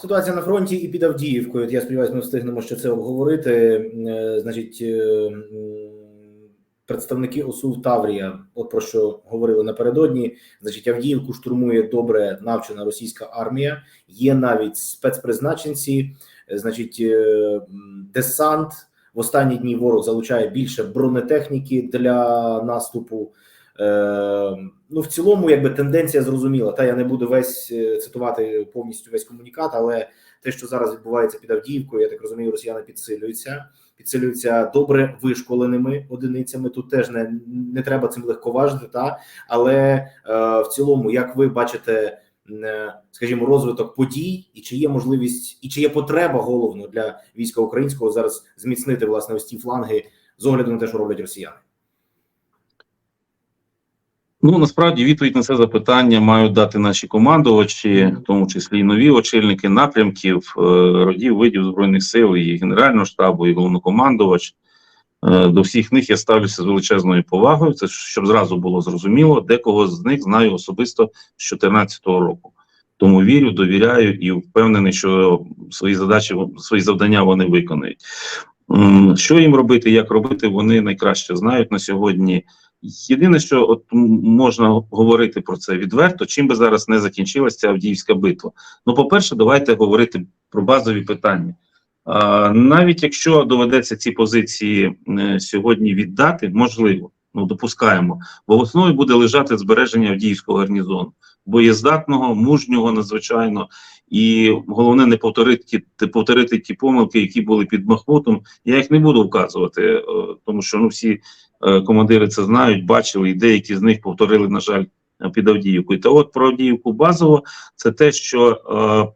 Ситуація на фронті і під Авдіївкою. Я сподіваюся, ми встигнемо ще це обговорити. Е, Значить, е, представники ОСУ Таврія, от про що говорили напередодні. Значить, Авдіївку штурмує добре навчена російська армія. Є навіть спецпризначенці. Значить, е, десант в останні дні ворог залучає більше бронетехніки для наступу. Е, ну, в цілому, якби тенденція зрозуміла. Та я не буду весь е, цитувати повністю весь комунікат, але те, що зараз відбувається під Авдіївкою, я так розумію, росіяни підсилюються, підсилюються добре вишколеними одиницями. Тут теж не, не треба цим легковажити, та але е, в цілому, як ви бачите, е, скажімо, розвиток подій, і чи є можливість, і чи є потреба головно для війська українського зараз зміцнити власне ось ці фланги з огляду на те, що роблять росіяни. Ну насправді відповідь на це запитання мають дати наші командувачі, в тому числі і нові очільники напрямків, е, родів видів збройних сил, і Генерального штабу, і головнокомандувач. Е, До всіх них я ставлюся з величезною повагою. Це щоб зразу було зрозуміло, декого з них знаю особисто з 2014 року. Тому вірю, довіряю і впевнений, що свої задачі, свої завдання вони виконають. Що їм робити, як робити, вони найкраще знають на сьогодні. Єдине, що от можна говорити про це відверто, чим би зараз не закінчилася Авдіївська битва. Ну, по-перше, давайте говорити про базові питання. А, навіть якщо доведеться ці позиції е, сьогодні віддати, можливо, ну допускаємо, бо в основі буде лежати збереження Авдіївського гарнізону, боєздатного, мужнього, надзвичайно, і головне не повторити ті, повторити ті помилки, які були під Бахмутом. Я їх не буду вказувати, е, тому що ну всі командири це знають, бачили, і деякі з них повторили, на жаль, під Авдіївкою. Та от про Авдіївку базово це те, що е,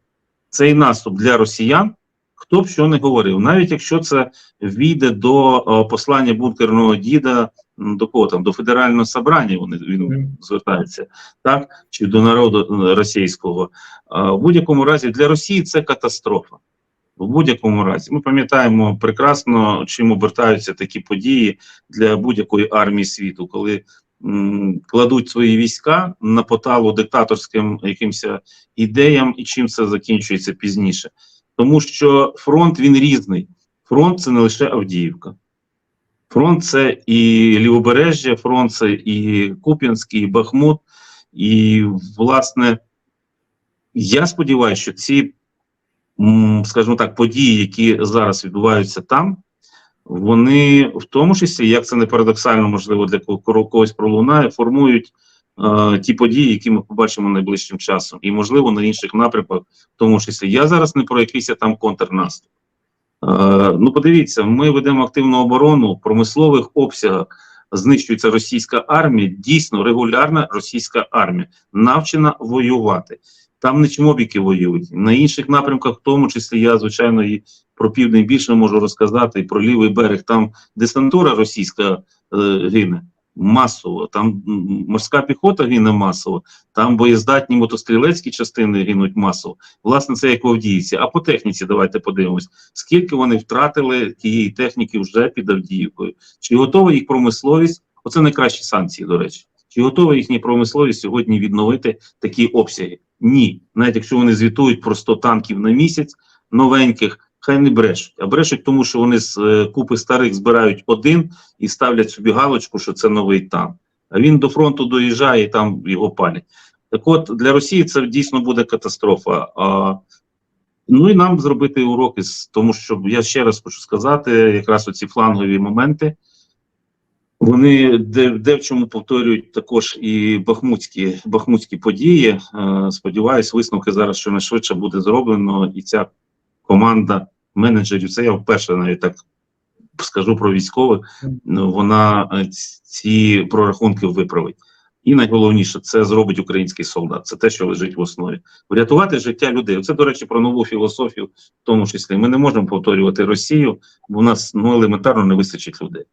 цей наступ для росіян. Хто б що не говорив, навіть якщо це війде до е, послання бункерного діда, до кого там, до федерального собрання, вони він звертається, так чи до народу е, російського. Е, в будь-якому разі для Росії це катастрофа. В будь-якому разі ми пам'ятаємо прекрасно, чим обертаються такі події для будь-якої армії світу, коли м, кладуть свої війська на поталу диктаторським якимось ідеям, і чим це закінчується пізніше. Тому що фронт він різний. Фронт це не лише Авдіївка. Фронт це і Лівобережжя, фронт це і Куп'янський, і Бахмут. І, власне, я сподіваюся, що ці, скажімо так, події, які зараз відбуваються там, вони в тому числі, як це не парадоксально, можливо, для ко- когось пролунає, формують е, ті події, які ми побачимо найближчим часом, і можливо на інших напрямках, в тому числі. Я зараз не про якийсь там контрнаступ. Е, ну, подивіться, ми ведемо активну оборону в промислових обсягах. Знищується російська армія, дійсно регулярна російська армія, навчена воювати. Там не чмобіки воюють. На інших напрямках, в тому числі, я, звичайно, і про південь більше можу розказати, і про лівий берег. Там десантура російська е, гине масово, там морська піхота гине масово, там боєздатні мотострілецькі частини гинуть масово. Власне, це як в Авдіївці. А по техніці давайте подивимось, скільки вони втратили тієї техніки вже під Авдіївкою. Чи готова їх промисловість? Оце найкращі санкції, до речі. Чи готова їхня промисловість сьогодні відновити такі обсяги? Ні. Навіть якщо вони звітують про 100 танків на місяць новеньких, хай не брешуть. А брешуть, тому що вони з е, купи старих збирають один і ставлять собі галочку, що це новий танк. А він до фронту доїжджає і там його палять. Так от для Росії це дійсно буде катастрофа. А, ну і нам зробити уроки, тому що я ще раз хочу сказати, якраз оці флангові моменти. Вони де, де в чому повторюють також і бахмутські, бахмутські події. Е, сподіваюсь, висновки зараз що найшвидше буде зроблено, і ця команда менеджерів, це я вперше навіть так скажу про військових, вона е, ці прорахунки виправить. І найголовніше це зробить український солдат. Це те, що лежить в основі. Врятувати життя людей. Це, до речі, про нову філософію, в тому числі. Ми не можемо повторювати Росію, бо у нас ну елементарно не вистачить людей.